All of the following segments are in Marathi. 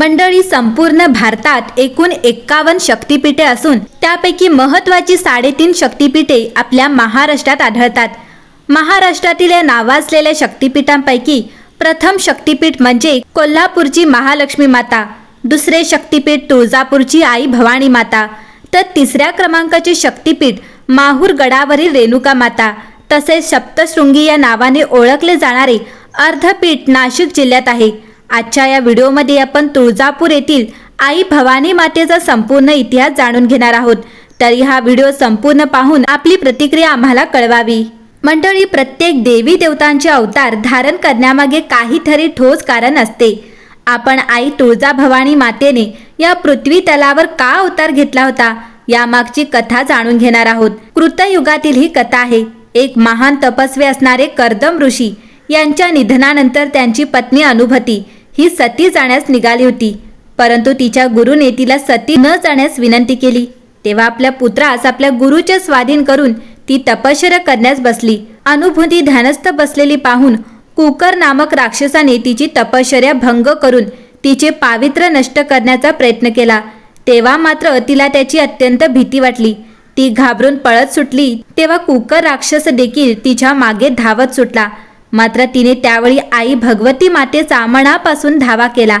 मंडळी संपूर्ण भारतात एकूण एक्कावन्न शक्तिपीठे असून त्यापैकी महत्त्वाची साडेतीन शक्तिपीठे आपल्या महाराष्ट्रात आढळतात. महाराष्ट्रातील या नावाजलेल्या शक्तिपीठांपैकी प्रथम शक्तिपीठ म्हणजे कोल्हापूरची महालक्ष्मी माता दुसरे शक्तिपीठ तुळजापूरची आई भवानी माता तर तिसऱ्या क्रमांकाचे शक्तिपीठ माहूर गडावरील रेणुका माता तसेच सप्तशृंगी या नावाने ओळखले जाणारे अर्धपीठ नाशिक जिल्ह्यात आहे. आजच्या या व्हिडिओमध्ये आपण तुळजापूर येथील आई भवानी मातेचा संपूर्ण इतिहास जाणून घेणार आहोत. तरी हा व्हिडिओ संपूर्ण पाहून आपली प्रतिक्रिया आम्हाला कळवावी. मंडळी प्रत्येक देवी देवतांचे अवतार धारण करण्यामागे काहीतरी ठोस कारण असते. आपण आई तुळजा भवानी मातेने या पृथ्वी तलावर का अवतार घेतला होता यामागची कथा जाणून घेणार आहोत. कृतयुगातील ही कथा आहे. एक महान तपस्वी असणारे कर्दम ऋषी यांच्या निधनानंतर त्यांची पत्नी अनुभती ही सती जाण्यास निघाली होती. परंतु तिच्या गुरुने तिला सती न जाण्यास विनंती केली. तेव्हा आपल्या पुत्रास आपल्या गुरुचे स्वाधीन करून ती तपश्चर्या करण्यास बसली. अनुभूती ध्यानस्थ बसलेली पाहून कुकर नामक राक्षसाने तिची तपश्चर्या भंग करून तिचे पावित्र्य नष्ट करण्याचा प्रयत्न केला. तेव्हा मात्र तिला त्याची अत्यंत भीती वाटली. ती घाबरून पळत सुटली. तेव्हा कुकर राक्षस देखील तिच्यामागे धावत सुटला. मात्र तिने त्यावेळी आई भगवती मातेचा मनापासून धावा केला.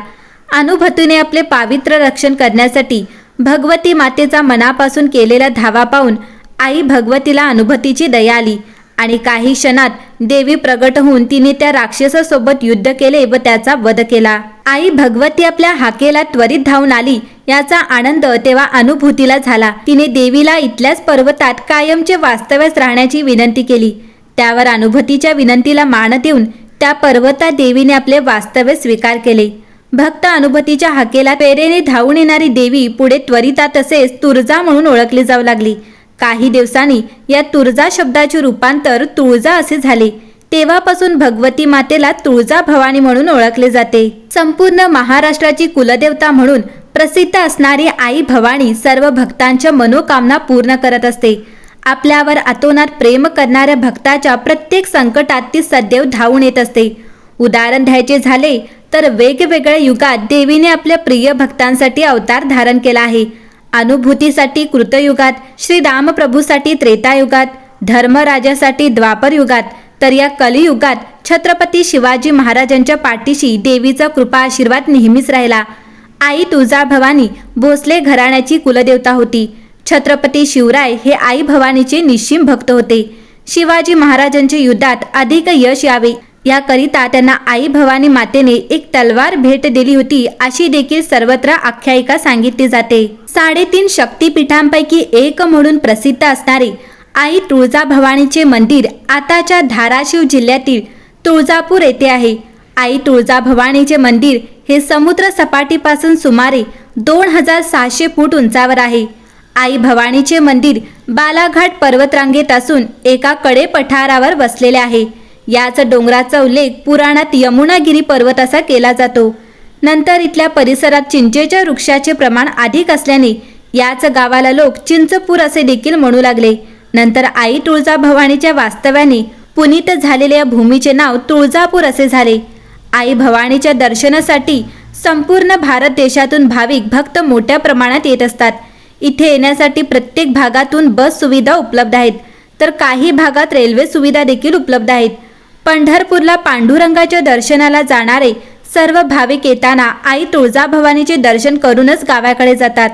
अनुभतीने आपले पावित्र्य रक्षण करण्यासाठी भगवती मातेचा मनापासून केलेला धावा पाहून आई भगवतीला अनुभतीची दया आली आणि काही क्षणात देवी प्रगट होऊन तिने त्या राक्षसासोबत युद्ध केले व त्याचा वध केला. आई भगवती आपल्या हाकेला त्वरित धावून आली याचा आनंद तेव्हा अनुभूतीला झाला. तिने देवीला इथल्याच पर्वतात कायमचे वास्तव्यास राहण्याची विनंती केली. त्यावर अनुभूतीच्या विनंतीला मान देऊन त्या पर्वता देवीने आपले वास्तव्य स्वीकार केले. भक्त अनुभूतीच्या हाकेला पेरेने धावून येणारी देवी पुढे त्वरिता तसेच तुळजा म्हणून ओळखली जाऊ लागली. काही दिवसांनी या तुळजा शब्दाचे रूपांतर तुळजा असे झाले. तेव्हापासून भगवती मातेला तुळजा भवानी म्हणून ओळखले जाते. संपूर्ण महाराष्ट्राची कुलदेवता म्हणून प्रसिद्ध असणारी आई भवानी सर्व भक्तांच्या मनोकामना पूर्ण करत असते. आपल्यावर अतोनात प्रेम करणाऱ्या भक्ताच्या प्रत्येक संकटात ती सदैव धावून येत असते. उदाहरण द्यायचे झाले तर वेगवेगळ्या युगात देवीने आपल्या प्रिय भक्तांसाठी अवतार धारण केला आहे. अनुभूतीसाठी कृतयुगात श्री रामप्रभूसाठी त्रेतायुगात धर्मराजासाठी द्वापर युगात तर या कलियुगात छत्रपती शिवाजी महाराजांच्या पाठीशी देवीचा कृपा आशीर्वाद नेहमीच राहिला. आई तुळजाभवानी भोसले घराण्याची कुलदेवता होती. छत्रपती शिवराय हे आई भवानीचे निश्चिम भक्त होते. शिवाजी महाराजांच्या युद्धात अधिक यश यावे. याकरिता त्यांना आई भवानी मातेने एक तलवार भेट दिली होती अशी देखील सर्वत्र आख्यायिका सांगितली जाते. साडेतीन शक्तिपीठांपैकी एक म्हणून प्रसिद्ध असणारे आई तुळजाभवानीचे मंदिर आताच्या धाराशिव जिल्ह्यातील तुळजापूर येथे आहे. आई तुळजाभवानीचे मंदिर हे समुद्र सपाटीपासून सुमारे दोन हजार सहाशे फूट उंचावर आहे. आई भवानीचे मंदिर बालाघाट पर्वतरांगेत असून एका कडे पठारावर वसलेले आहे. याच डोंगराचा उल्लेख पुराणात यमुनागिरी पर्वत असा केला जातो. नंतर इथल्या परिसरात चिंचेच्या वृक्षाचे प्रमाण अधिक असल्याने याच गावाला लोक चिंचपूर असे देखील म्हणू लागले. नंतर आई तुळजाभवानीच्या वास्तव्याने पुनीत झालेल्या भूमीचे नाव तुळजापूर असे झाले. आई भवानीच्या दर्शनासाठी संपूर्ण भारत देशातून भाविक भक्त मोठ्या प्रमाणात येत असतात. इथे येण्यासाठी प्रत्येक भागातून बस सुविधा उपलब्ध आहेत. तर काही भागात रेल्वे सुविधा देखील उपलब्ध आहेत. पंढरपूरला पांडुरंगाच्या दर्शनाला जाणारे सर्व भाविक येताना आई तुळजाभवानीचे दर्शन करूनच गावाकडे जातात.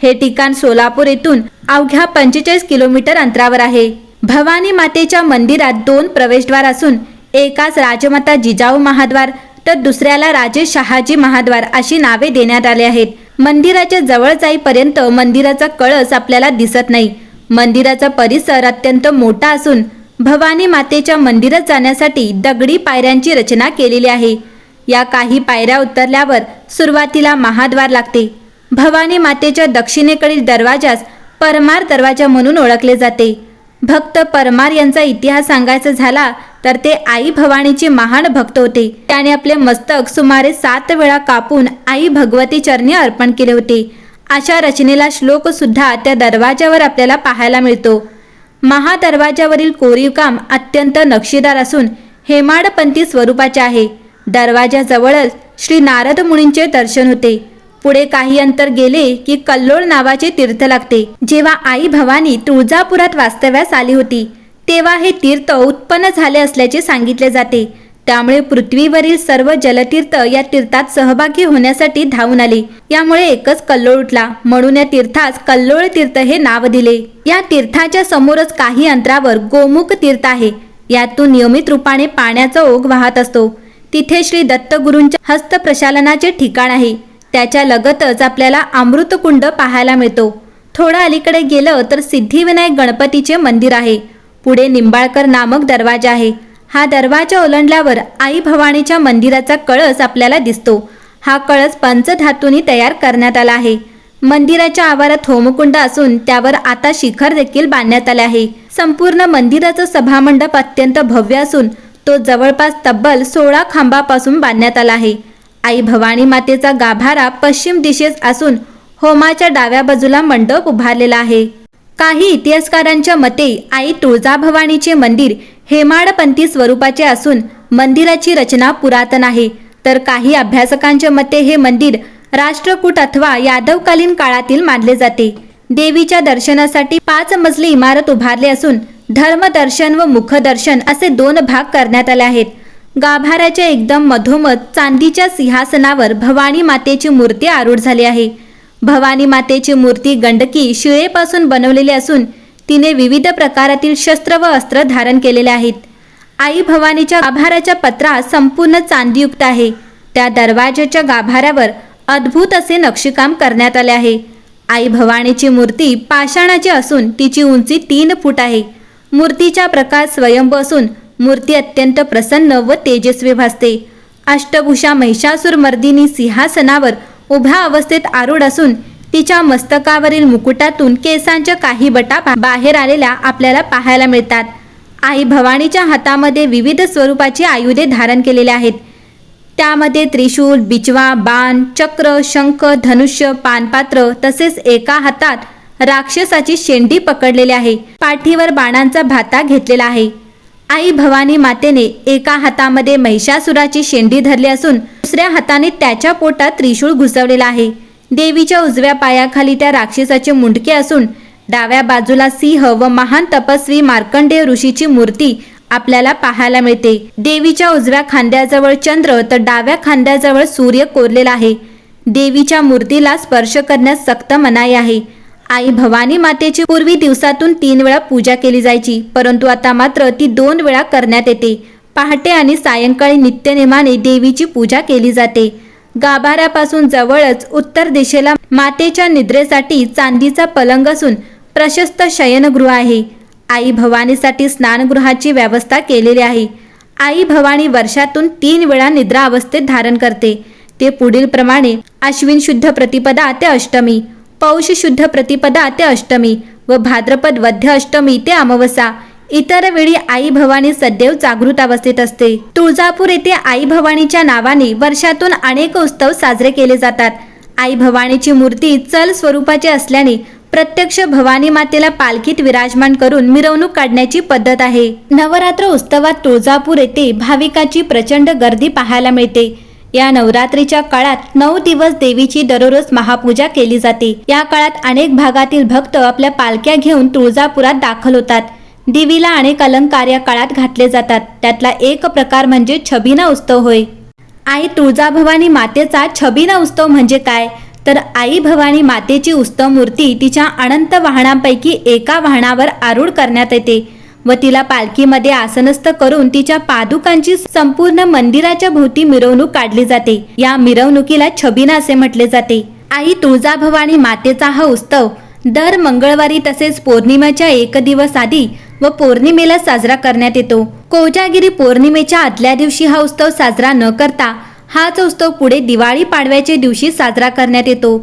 हे ठिकाण सोलापूर येथून अवघ्या पंचेचाळीस किलोमीटर अंतरावर आहे. भवानी मातेच्या मंदिरात दोन प्रवेशद्वार असून एकाच राजमाता जिजाऊ महाद्वार तर दुसऱ्याला राजे शहाजी महाद्वार अशी नावे देण्यात आली आहेत. मंदिराच्या जवळ जाईपर्यंत मंदिराचा कळस आपल्याला दिसत नाही. मंदिराचा परिसर अत्यंत मोठा असून भवानी मातेच्या मंदिरात जाण्यासाठी दगडी पायऱ्यांची रचना केलेली आहे. या काही पायऱ्या उतरल्यावर सुरुवातीला महाद्वार लागते. भवानी मातेच्या दक्षिणेकडील दरवाजास परमार दरवाजा म्हणून ओळखले जाते. भक्त परमार यांचा इतिहास सांगायचा झाला तर ते आई भवानीचे महान भक्त होते. त्याने आपले मस्तक सुमारे सात वेळा कापून आई भगवती चरणी अर्पण केले होते. अशा रचनेला श्लोक सुद्धा त्या दरवाजावर आपल्याला पाहायला मिळतो. महादरवाजावरील कोरीव काम अत्यंत नक्षीदार असून हेमाडपंथी स्वरूपाचे आहे. दरवाजाजवळच श्री नारद मुनींचे दर्शन होते. पुढे काही अंतर गेले की कल्लोळ नावाचे तीर्थ लागते. जेव्हा आई भवानी तुळजापुरात वास्तव्यास आली होती तेव्हा हे तीर्थ उत्पन्न झाले असल्याचे सांगितले जाते. त्यामुळे पृथ्वीवरील सर्व जलतीर्थ या तीर्थात सहभागी होण्यासाठी धावून आले. यामुळे एकच कल्लोळ उठला. म्हणून या तीर्थास कल्लोळ तीर्थ हे नाव दिले. या तीर्थाच्या समोरच काही अंतरावर गोमुख तीर्थ आहे. यातून नियमित रूपाने पाण्याचा ओघ वाहत असतो. तिथे श्री दत्तगुरूंच्या हस्तप्रशालनाचे ठिकाण आहे. त्याच्या लगतच आपल्याला अमृतकुंड पाहायला मिळतो. थोडं अलीकडे गेलं तर सिद्धिविनायक गणपतीचे मंदिर आहे. पुढे निंबाळकर नामक दरवाजा आहे. हा दरवाजा ओलांडल्यावर आई भवानीच्या मंदिराचा कळस आपल्याला दिसतो. हा कळस पंचधातूंनी तयार करण्यात आला आहे. मंदिराच्या आवारात होमकुंड असून त्यावर आता शिखर देखील बांधण्यात आले आहे. संपूर्ण मंदिराचं सभामंडप अत्यंत भव्य असून तो जवळपास तब्बल सोळा खांबापासून बांधण्यात आला आहे. आई भवानी मातेचा गाभारा पश्चिम दिशेस असून होमाच्या डाव्या बाजूला मंडप उभारलेला आहे. काही इतिहासकारांच्या मते आई तुळजाभवानीचे मंदिर हेमाडपंथी स्वरूपाचे असून मंदिराची रचना पुरातन आहे. तर काही अभ्यासकांच्या मते हे मंदिर राष्ट्रकूट अथवा यादवकालीन काळातील मानले जाते. देवीच्या दर्शनासाठी पाच मजली इमारत उभारली असून धर्मदर्शन व मुखदर्शन असे दोन भाग करण्यात आले आहेत. गाभाऱ्याच्या एकदम मधोमध चांदीच्या सिंहासनावर भवानी मातेची मूर्ती आरूढ झाली आहे. भवानी मातेची मूर्ती गंडकी शिळेपासून बनवलेली असून तिने विविध प्रकारातील शस्त्र व अस्त्र धारण केलेले आहेत. आई भवानीच्या गाभाऱ्याच्या पत्रा संपूर्ण चांदीयुक्त आहे. त्या दरवाजाच्या गाभाऱ्यावर अद्भुत असे नक्षीकाम करण्यात आले आहे. आई भवानीची मूर्ती पाषाणाची असून तिची उंची तीन फूट आहे. मूर्तीचा प्रकार स्वयंभू असून मूर्ती अत्यंत प्रसन्न व तेजस्वी भासते. अष्टभूषा महिषासूर मर्दिनी सिंहासनावर उभ्या अवस्थेत आरूढ असून तिच्या मस्तकावरील मुकुटातून केसांच्या काही बटा बाहेर आलेल्या आपल्याला पाहायला मिळतात. आई भवानीच्या हातामध्ये विविध स्वरूपाची आयुधे धारण केलेले आहेत. त्यामध्ये त्रिशूल बिचवा बाण चक्र शंख धनुष्य पानपात्र तसेच एका हातात राक्षसाची शेंडी पकडलेली आहे. पाठीवर बाणांचा भाता घेतलेला आहे. आई भवानी मातेने एका हातामध्ये महिषासुराची शेंडी धरली असून दुसऱ्या हाताने त्याच्या पोटात त्रिशूळ घुसवलेला आहे. देवीच्या उजव्या पायाखाली त्या राक्षसाचे मुंडके असून डाव्या बाजूला सिंह व महान तपस्वी मार्कंडेय ऋषीची मूर्ती आपल्याला पाहायला मिळते. देवीच्या उजव्या खांद्याजवळ चंद्र तर डाव्या खांद्याजवळ सूर्य कोरलेला आहे. देवीच्या मूर्तीला स्पर्श करण्यास सक्त मनाई आहे. आई भवानी मातेची पूर्वी दिवसातून तीन वेळा पूजा केली जायची परंतु आता मात्र ती दोन वेळा करण्यात येते. पहाटे आणि सायंकाळी नित्यनेमाने देवीची पूजा केली जाते. गाभाऱ्यापासून जवळच उत्तर दिशेला मातेच्या निद्रेसाठी चांदीचा पलंग असून प्रशस्त शयनगृह आहे. आई भवानीसाठी स्नानगृहाची व्यवस्था केलेली आहे. आई भवानी वर्षातून तीन वेळा निद्रा अवस्थेत धारण करते. ते पुढील प्रमाणे अश्विन शुद्ध प्रतिपदा ते अष्टमी पौष शुद्ध प्रतिपदा ते अष्टमी व भाद्रपद वध्य अष्टमी ते अमावस्या. इतर वेळी आई भवानी सदैव जागृत अवस्थेत असते. तुळजापूर येथे आई भवानीच्या नावाने वर्षातून अनेक उत्सव साजरे केले जातात. आई भवानीची मूर्ती चल स्वरूपाची असल्याने प्रत्यक्ष भवानी मातेला पालखीत विराजमान करून मिरवणूक काढण्याची पद्धत आहे. नवरात्र उत्सवात तुळजापूर येथे भाविकाची प्रचंड गर्दी पाहायला मिळते. या नवरात्रीच्या काळात नऊ दिवस देवीची दररोज महापूजा केली जाते. या काळात अनेक भागातील भक्त आपल्या पालख्या घेऊन तुळजापुरात दाखल होतात. देवीला अनेक अलंकार या काळात घातले जातात. त्यातला एक प्रकार म्हणजे छबिना उत्सव होय. आई तुळजाभवानी मातेचा छबिना उत्सव म्हणजे काय? तर आई भवानी मातेची उत्सव मूर्ती तिच्या अनंत वाहनांपैकी एका वाहनावर आरूढ करण्यात येते. व तिला पालखीमध्ये आसनस्थ करून तिच्या पादुकांची संपूर्ण मंदिराच्या भोवती मिरवणूक काढली जाते. या मिरवणुकीला छबिना असे म्हटले जाते. आई तुळजाभवानी मातेचा हा उत्सव दर मंगळवारी तसेच पौर्णिमेच्या एक दिवस आधी व पौर्णिमेला साजरा करण्यात येतो. कोजागिरी पौर्णिमेच्या आदल्या दिवशी हा उत्सव साजरा न करता हाच उत्सव पुढे दिवाळी पाडव्याच्या दिवशी साजरा करण्यात येतो.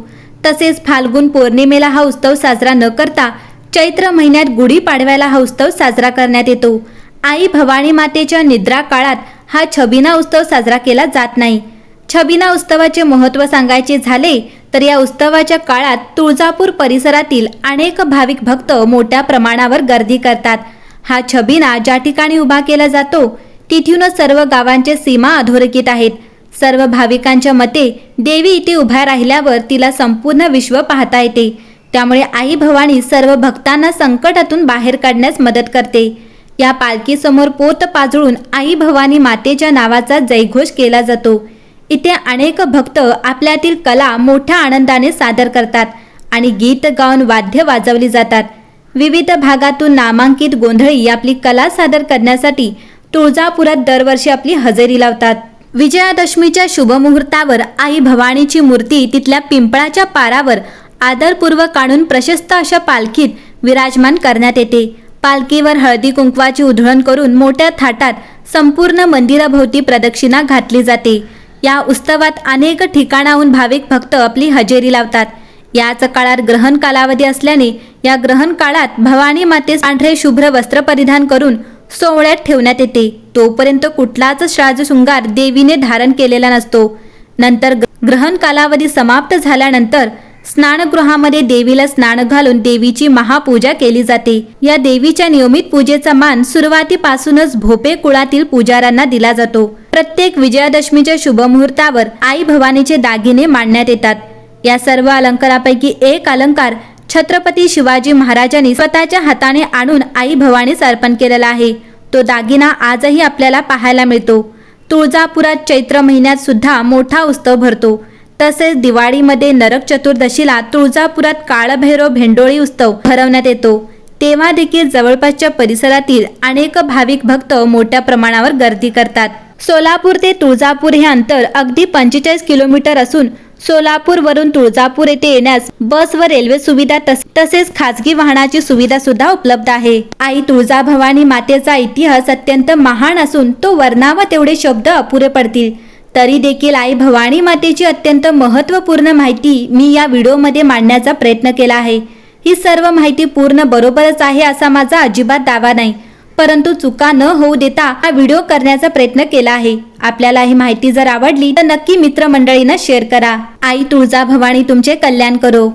तसेच फाल्गुन पौर्णिमेला हा उत्सव साजरा न करता चैत्र महिन्यात गुढी पाडव्याला हा उत्सव साजरा करण्यात येतो. आई भवानी मातेच्या निद्रा काळात हा छबिना उत्सव साजरा केला जात नाही. छबिना उत्सवाचे महत्त्व सांगायचे झाले तर या उत्सवाच्या काळात तुळजापूर परिसरातील अनेक भाविक भक्त मोठ्या प्रमाणावर गर्दी करतात. हा छबिना ज्या ठिकाणी उभा केला जातो तिथूनच सर्व गावांचे सीमा अधोरेखित आहेत. सर्व भाविकांच्या मते देवी इथे उभ्या राहिल्यावर तिला संपूर्ण विश्व पाहता येते. त्यामुळे आई भवानी सर्व भक्तांना संकटातून बाहेर काढण्यास मदत करते. या पालखीसमोर पोत पाजळून आई भवानी मातेच्या नावाचा जयघोष केला जातो. इथे अनेक भक्त आपल्यातील कला मोठ्या आनंदाने सादर करतात आणि गीत गाऊन वाद्य वाजवली जातात. विविध भागातून नामांकित गोंधळी आपली कला सादर करण्यासाठी तुळजापुरात दरवर्षी आपली हजेरी लावतात. विजयादशमीच्या शुभमुहूर्तावर आई भवानीची मूर्ती तिथल्या पिंपळाच्या पारावर आदरपूर्वक काढून प्रशस्त अशा पालखीत विराजमान करण्यात येते. पालखीवर हळदी कुंकवाची उधळण करून मोठ्या थाटात संपूर्ण मंदिराभोवती प्रदक्षिणा घातली जाते. या उत्सवात अनेक ठिकाणाहून भाविक भक्त आपली हजेरी लावतात. याच काळात ग्रहण कालावधी असल्याने या ग्रहण काळात भवानी मातेस पांढरे शुभ्र वस्त्र परिधान करून सोहळ्यात ठेवण्यात येते. तोपर्यंत कुठलाच श्राजशृंगार देवीने धारण केलेला नसतो. नंतर ग्रहण कालावधी समाप्त झाल्यानंतर स्नानगृहामध्ये देवीला स्नान घालून देवीची महापूजा केली जाते. या देवीच्या नियमित पूजेचा मान सुरुवातीपासूनच भोपे कुळातील पुजाऱ्यांना दिला जातो. प्रत्येक विजयादशमीच्या शुभमुहूर्तावर आई भवानीचे दागिने मांडण्यात येतात. या सर्व अलंकारापैकी एक अलंकार छत्रपती शिवाजी महाराजांनी स्वतःच्या हाताने आणून आई भवानीस अर्पण केलेला आहे. तो दागिना आजही आपल्याला पाहायला मिळतो. तुळजापुरात चैत्र महिन्यात सुद्धा मोठा उत्सव भरतो. तसेच दिवाळीमध्ये नरक चतुर्दशीला तुळजापुरात काळभैरव भेंडोळी उत्सव भरवण्यात येतो. तेव्हा देखील जवळपासच्या परिसरातील अनेक भाविक भक्त मोठ्या प्रमाणावर गर्दी करतात. सोलापूर ते तुळजापूर हे अंतर अगदी पंचेचाळीस किलोमीटर असून सोलापूरवरून तुळजापूर येथे येण्यास बस व रेल्वे सुविधा तस- तसेच खासगी वाहनाची सुविधा सुद्धा उपलब्ध आहे. आई तुळजाभवानी मातेचा इतिहास अत्यंत महान असून तो वर्णावा तेवढे शब्द अपुरे पडतील. तरी देखील आई भवानी मातेची अत्यंत महत्त्वपूर्ण माहिती मी या व्हिडिओमध्ये मांडण्याचा प्रयत्न केला आहे. ही सर्व माहिती पूर्ण बरोबरच आहे असा माझा अजिबात दावा नाही. परंतु चुका न होऊ देता हा व्हिडिओ करण्याचा प्रयत्न केला आहे. आपल्याला ही माहिती जर आवडली तर नक्की मित्रमंडळीनं शेअर करा. आई तुळजा भवानी तुमचे कल्याण करो.